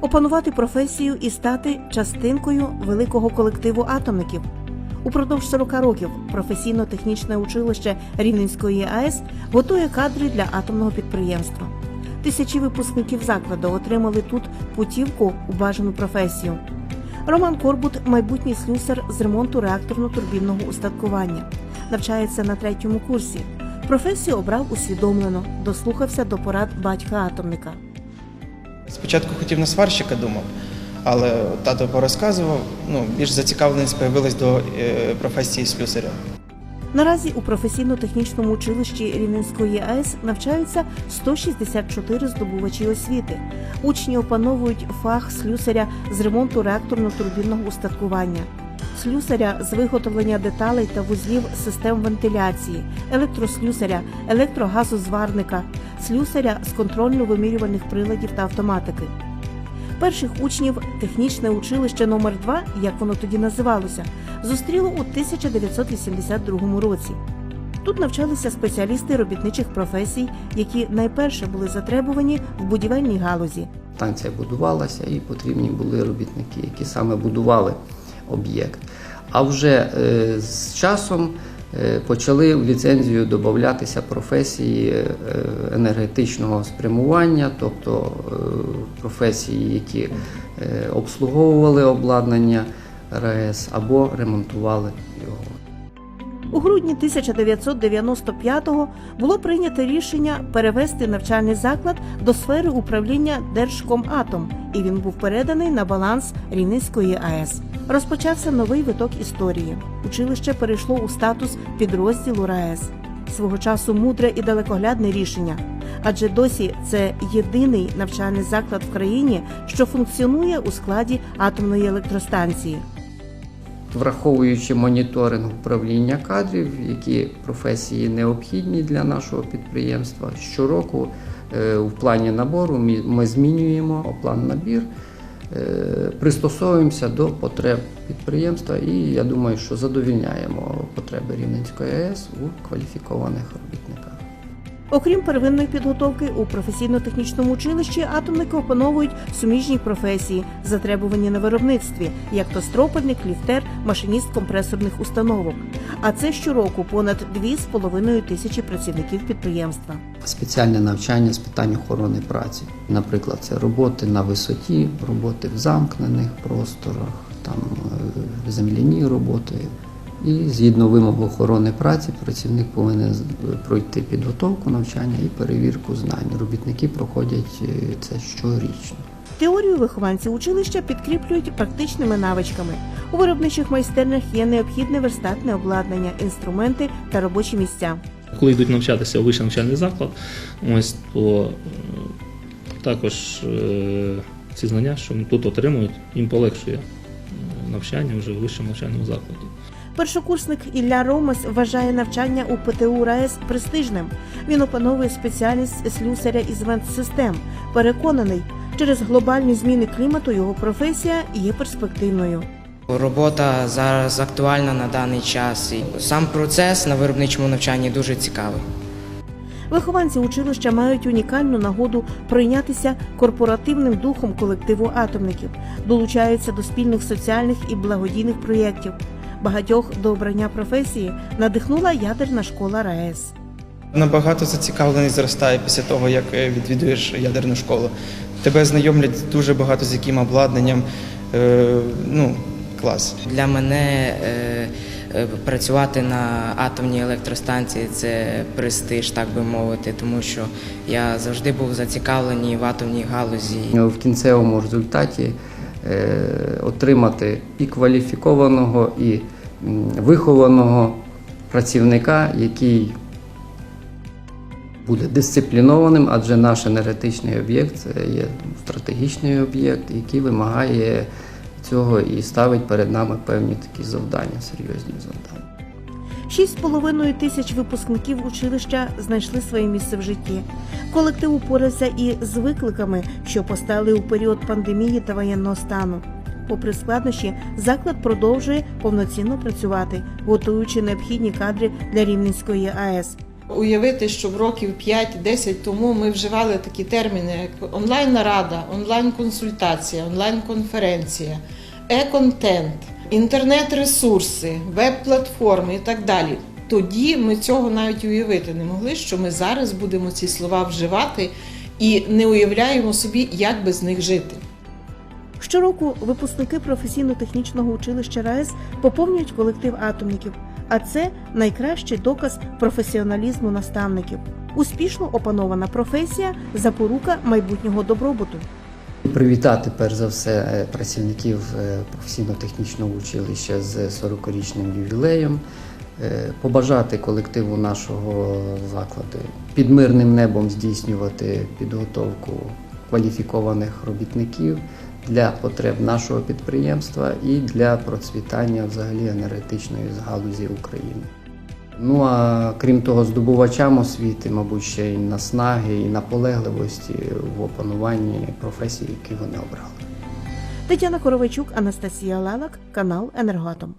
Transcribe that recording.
опанувати професію і стати частинкою великого колективу атомників. Упродовж 40 років професійно-технічне училище Рівненської АЕС готує кадри для атомного підприємства. Тисячі випускників закладу отримали тут путівку у бажану професію. Роман Корбут майбутній слюсар з ремонту реакторно-турбінного устаткування. Навчається на третьому курсі. Професію обрав усвідомлено, дослухався до порад батька-атомника. Спочатку хотів на сварщика думав, але тато порозказував, ну, більш зацікавленість з'явилась до е, професії слюсаря. Наразі у професійно-технічному училищі Рівненської АЕС навчаються 164 здобувачі освіти. Учні опановують фах слюсаря з ремонту реакторно-турбінного устаткування, слюсаря з виготовлення деталей та вузлів систем вентиляції, електрослюсаря, електрогазозварника, слюсаря з контрольно-вимірювальних приладів та автоматики. Перших учнів технічне училище номер 2 як воно тоді називалося, зустріло у 1982 році. Тут навчалися спеціалісти робітничих професій, які найперше були затребувані в будівельній галузі. Станція будувалася і потрібні були робітники, які саме будували об'єкт. А вже е, з часом е, почали в ліцензію додатися професії е, енергетичного спрямування, тобто професії, які обслуговували обладнання РАЕС або ремонтували його. У грудні 1995-го було прийнято рішення перевести навчальний заклад до сфери управління Держкоматом, і він був переданий на баланс Рівненської АЕС. Розпочався новий виток історії. Училище перейшло у статус підрозділу РаЕС. Свого часу мудре і далекоглядне рішення. Адже досі це єдиний навчальний заклад в країні, що функціонує у складі атомної електростанції. Враховуючи моніторинг управління кадрів, які професії необхідні для нашого підприємства, щороку е, в плані набору ми- змінюємо план набір, пристосовуємося до потреб підприємства і я думаю, що задовільняємо потреби Рівненської АЕС у кваліфікованих робітниках. Окрім первинної підготовки, у професійно-технічному училищі атомники опановують суміжні професії, затребувані на виробництві, як то стропольник, ліфтер, машиніст компресорних установок. А це щороку понад 2,5 тисячі працівників підприємства. Спеціальне навчання з питань охорони праці. Наприклад, це роботи на висоті, роботи в замкнених просторах, там е, земляні роботи. І згідно вимог охорони праці, працівник повинен пройти підготовку навчання і перевірку знань. Робітники проходять е, це щорічно. Теорію вихованці училища підкріплюють практичними навичками. У виробничих майстернях є необхідне верстатне обладнання, інструменти та робочі місця. Коли йдуть навчатися у вищий навчальний заклад, ось то е, також е, ці знання, що тут отримують, їм полегшує навчання вже у вищому навчальному закладі. Першокурсник Ілля Ромас вважає навчання у ПТУ РаЕС престижним. Він опановує спеціальність слюсаря із вент-систем. Переконаний, через глобальні зміни клімату його професія є перспективною. Робота зараз актуальна на даний час. І сам процес на виробничому навчанні дуже цікавий. Вихованці училища мають унікальну нагоду прийнятися корпоративним духом колективу атомників, долучаються до спільних соціальних і благодійних проєктів. Багатьох до обрання професії надихнула ядерна школа РаЕС. Набагато зацікавленість зростає після того, як е, відвідуєш ядерну школу. Тебе знайомлять дуже багато з яким обладнанням. Е, ну, клас. Для мене е, працювати на атомній електростанції це престиж, так би мовити, тому що я завжди був зацікавлений в атомній галузі. В кінцевому результаті отримати і кваліфікованого, і вихованого працівника, який буде дисциплінованим, адже наш енергетичний об'єкт це є стратегічний об'єкт, який вимагає цього і ставить перед нами певні такі завдання, серйозні завдання. Шість з половиною тисяч випускників училища знайшли своє місце в житті. Колектив упорався і з викликами, що постали у період пандемії та воєнного стану. Попри складнощі, заклад продовжує повноцінно працювати, готуючи необхідні кадри для Рівненської АЕС. Уявити, що в років 5-10 тому ми вживали такі терміни, як онлайн-нарада, онлайн-консультація, онлайн-конференція, е-контент, інтернет-ресурси, веб-платформи і так далі. Тоді ми цього навіть уявити не могли, що ми зараз будемо ці слова вживати і не уявляємо собі, як без них жити. Щороку випускники професійно-технічного училища РаЕС поповнюють колектив атомників, а це найкращий доказ професіоналізму наставників. Успішно опанована професія запорука майбутнього добробуту. Привітати перш за все е, працівників е, професійно-технічного училища з 40-річним ювілеєм, е, побажати колективу нашого закладу під мирним небом здійснювати підготовку кваліфікованих робітників для потреб нашого підприємства і для процвітання взагалі енергетичної галузі України. Ну а крім того, здобувачам освіти, мабуть, ще й наснаги і наполегливості в опануванні професії, які вони обрали. Тетяна Коровичук, Анастасія Лелак, канал Енергоатом.